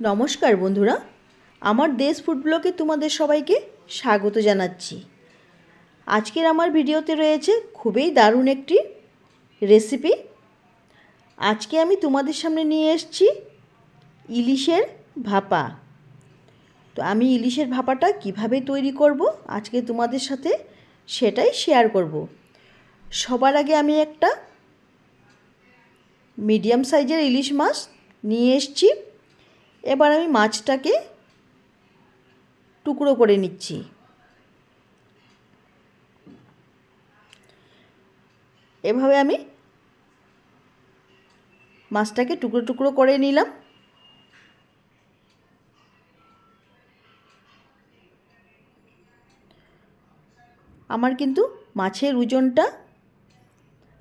নমস্কার বন্ধুরা, আমার দেশ ফুড ব্লগে তোমাদের সবাইকে স্বাগত জানাচ্ছি। আজকের আমার ভিডিওতে রয়েছে খুবই দারুণ একটি রেসিপি আজকে আমি তোমাদের সামনে নিয়ে এসেছি ইলিশের ভাপা। তো আমি ইলিশের ভাপাটা কীভাবে তৈরি করব, আজকে তোমাদের সাথে সেটাই শেয়ার করব। সবার আগে আমি একটা মিডিয়াম সাইজের ইলিশ মাছ নিয়ে এসেছি। এবার আমি মাছটাকে টুকরো করে নিচ্ছি। এভাবে আমি মাছটাকে টুকরো টুকরো করে নিলাম। আমার কিন্তু মাছের ওজনটা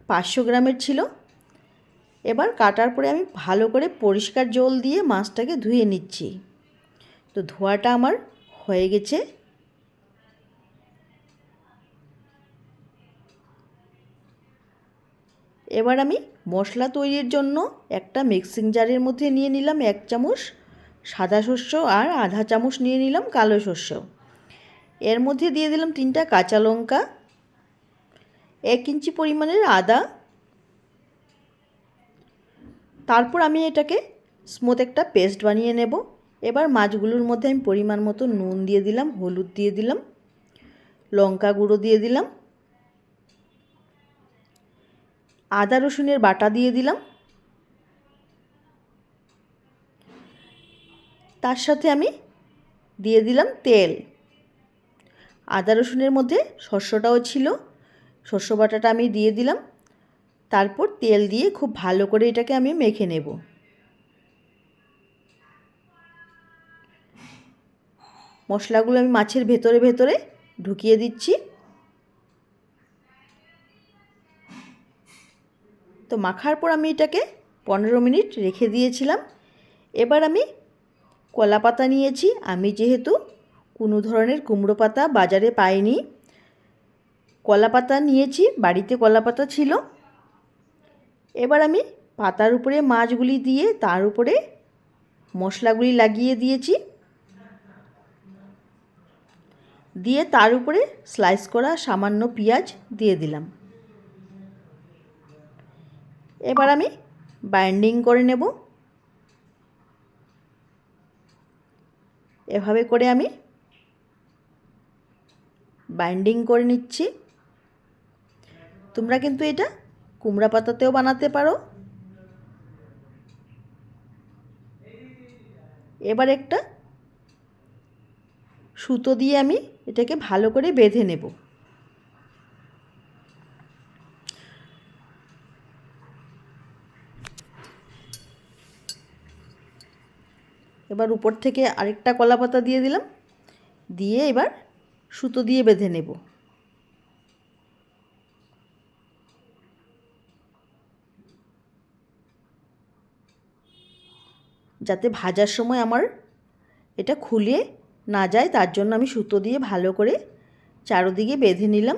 পাঁচশো গ্রামের ছিল। এবার কাটার পরে আমি ভালো করে পরিষ্কার জল দিয়ে মাছটাকে ধুয়ে নিচ্ছি। তো ধোয়াটা আমার হয়ে গেছে। এবার আমি মশলা তৈরির জন্য একটা মিক্সিং জারের মধ্যে নিয়ে নিলাম এক চামচ সাদা শস্য আর আধা চামচ নিয়ে নিলাম কালো শস্য। এর মধ্যে দিয়ে দিলাম তিনটা কাঁচা লঙ্কা, এক ইঞ্চি পরিমাণের আদা তারপর আমি এটাকে স্মুথ একটা পেস্ট বানিয়ে নেব। এবার মাছগুলোর মধ্যে আমি পরিমাণ মতো নুন দিয়ে দিলাম, হলুদ দিয়ে দিলাম, লঙ্কা গুঁড়ো দিয়ে দিলাম, আদা রসুনের বাটা দিয়ে দিলাম। তার সাথে আমি দিয়ে দিলাম তেল। আদা রসুনের মধ্যে শস্যটাও ছিল শস্য বাটাটা আমি দিয়ে দিলাম। তারপর তেল দিয়ে খুব ভালো করে এটাকে আমি মেখে নেব। মশলাগুলো আমি মাছের ভেতরে ভেতরে ঢুকিয়ে দিচ্ছি। তো মাখার পর আমি এটাকে পনেরো মিনিট রেখে দিয়েছিলাম। এবার আমি কলা পাতা নিয়েছি। আমি যেহেতু কোনো ধরনের কুমড়ো পাতা বাজারে পাইনি, কলা পাতা নিয়েছি, বাড়িতে কলা পাতা ছিল। এবার আমি পাতার উপরে মাছগুলি দিয়ে তার উপরে মশলাগুলি লাগিয়ে দিয়েছি। দিয়ে তার উপরে স্লাইস করা সামান্য পেঁয়াজ দিয়ে দিলাম। এবার আমি বাইন্ডিং করে নেব। এভাবে করে আমি বাইন্ডিং করে নিচ্ছি। তোমরা কিন্তু এটা কুমড়া পাতাতেও বানাতে পারো। এবার একটা সুতো দিয়ে আমি এটাকে ভালো করে বেঁধে নেব। এবার উপর থেকে আরেকটা কলা পাতা দিয়ে দিলাম। দিয়ে এবার সুতো দিয়ে বেঁধে নেব। যাতে ভাজার সময় আমার এটা খুলে না যায়, তার জন্য আমি সুতো দিয়ে ভালো করে চারোদিকে বেঁধে নিলাম।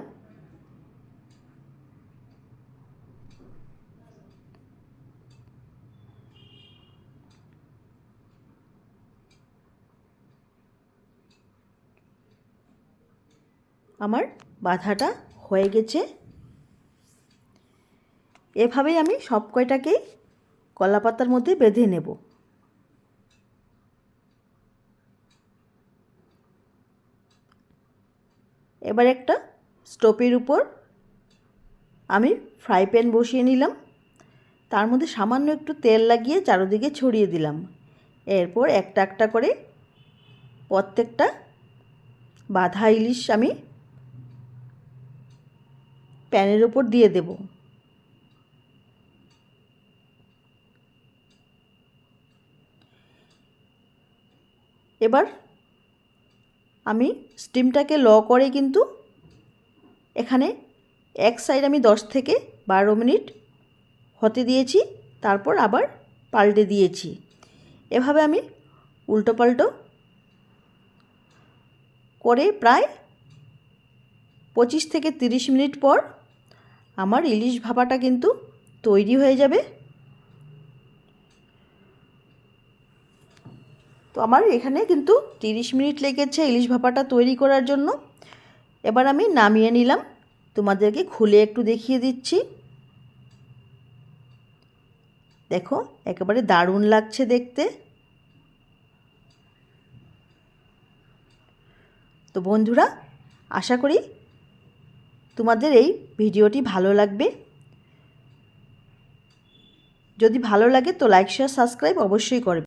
আমার বাধাটা হয়ে গেছে। এভাবেই আমি সব কয়টাকেই কলা পাতার মধ্যে বেঁধে নেব। এবার একটা স্টোভের উপর আমি ফ্রাই প্যান বসিয়ে নিলাম। তার মধ্যে সামান্য একটু তেল লাগিয়ে চারোদিকে ছড়িয়ে দিলাম। এরপর একটা একটা করে প্রত্যেকটা বাধা ইলিশ আমি প্যানের ওপর দিয়ে দেব। এবার আমি স্টিমটাকে ল করে কিন্তু এখানে এক সাইড আমি দশ থেকে বারো মিনিট হতে দিয়েছি, তারপর আবার পাল্টে দিয়েছি। এভাবে আমি উল্টো পাল্টো করে প্রায় পঁচিশ থেকে তিরিশ মিনিট পর আমার ইলিশ ভাপাটা কিন্তু তৈরি হয়ে যাবে। তো আমার এখানে কিন্তু তিরিশ মিনিট লেগেছে ইলিশ ভাপাটা তৈরি করার জন্য। এবার আমি নামিয়ে নিলাম। তোমাদেরকে খুলে একটু দেখিয়ে দিচ্ছি। দেখো, একেবারে দারুণ লাগছে দেখতে। তো বন্ধুরা, আশা করি তোমাদের এই ভিডিওটি ভালো লাগবে। যদি ভালো লাগে তো লাইক, শেয়ার, সাবস্ক্রাইব অবশ্যই করবে।